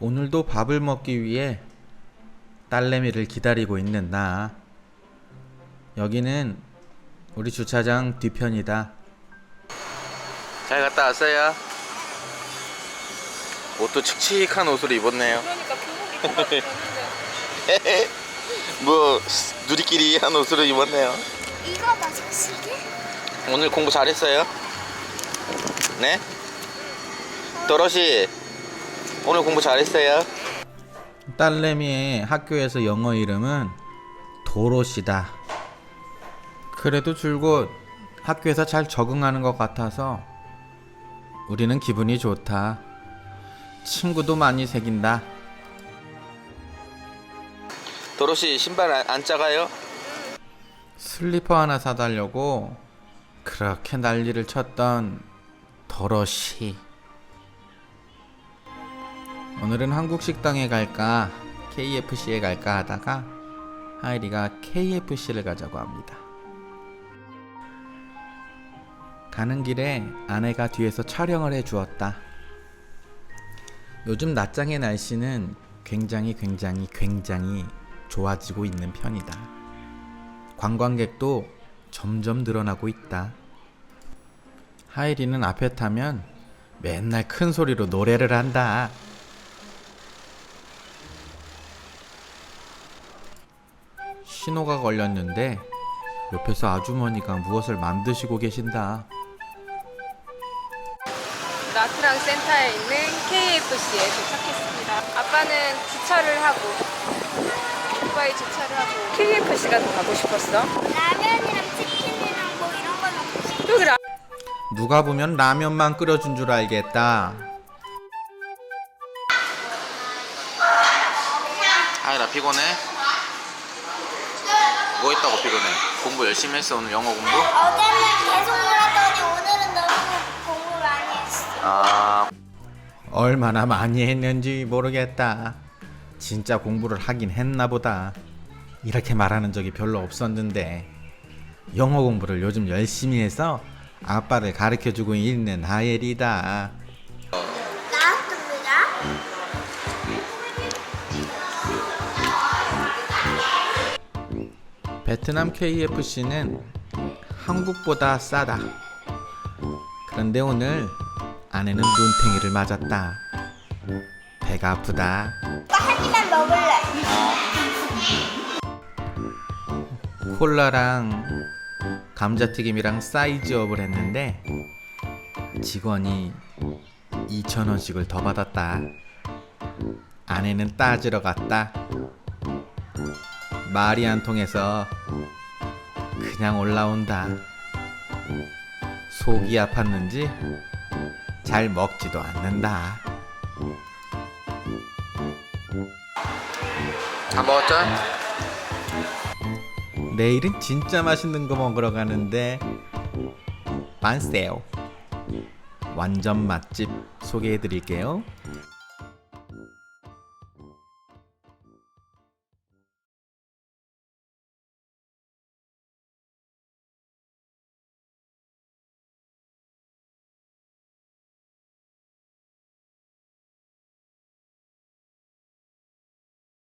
오늘도 밥을 먹기 위해 딸내미를 기다리고 있는 나. 여기는 우리 주차장 뒤편이다. 잘 갔다 왔어요. 옷도 칙칙한 옷을 입었네요. 그러니까 되는데 뭐 누리끼리 한 옷으로 입었네요. 이거 봐 자식이? 오늘 공부 잘했어요? 네? 도로시 오늘 공부 잘했어요? 딸내미의 학교에서 영어 이름은 도로시다. 그래도 줄곧 학교에서 잘 적응하는 것 같아서 우리는 기분이 좋다. 친구도 많이 생긴다. 도로시 신발 안, 안 작아요? 슬리퍼 하나 사달라고 그렇게 난리를 쳤던 도로시. 오늘은 한국 식당에 갈까 KFC에 갈까 하다가 하이리가 KFC를 가자고 합니다. 가는 길에 아내가 뒤에서 촬영을 해 주었다. 요즘 낮장의 날씨는 굉장히 굉장히 굉장히 좋아지고 있는 편이다. 관광객도 점점 늘어나고 있다. 하이리는 앞에 타면 맨날 큰 소리로 노래를 한다. 신호가 걸렸는데 옆에서 아주머니가 무엇을 만드시고 계신다. 나트랑 센터에 있는 KFC에 도착했습니다. 아빠는 주차를 하고 오빠의 주차를 하고 KFC가 더 가고 싶었어. 라면이랑 치킨이랑 뭐 이런 거 먹고 싶어. 여기 라 누가 보면 라면만 끓여준 줄 알겠다. 하이라 피곤해? 뭐 했다고 피곤해? 공부 열심히 했어 오늘 영어 공부? 어제는 계속 놀았더니 오늘은 너무 공부 많이 했어. 아 얼마나 많이 했는지 모르겠다. 진짜 공부를 하긴 했나 보다. 이렇게 말하는 적이 별로 없었는데 영어 공부를 요즘 열심히 해서 아빠를 가르쳐 주고 있는 하엘이다. 베트남 KFC는 한국보다 싸다. 그런데 오늘 아내는 눈탱이를 맞았다. 배가 아프다. 오빠 한 입만 먹을래. 콜라랑 감자튀김이랑 사이즈업을 했는데 직원이 2,000원씩을 더 받았다. 아내는 따지러 갔다. 말이 안 통해서 그냥 올라온다. 속이 아팠는지 잘 먹지도 않는다. 다 먹었죠? 내일은 진짜 맛있는 거 먹으러 가는데 만세요 완전 맛집 소개해 드릴게요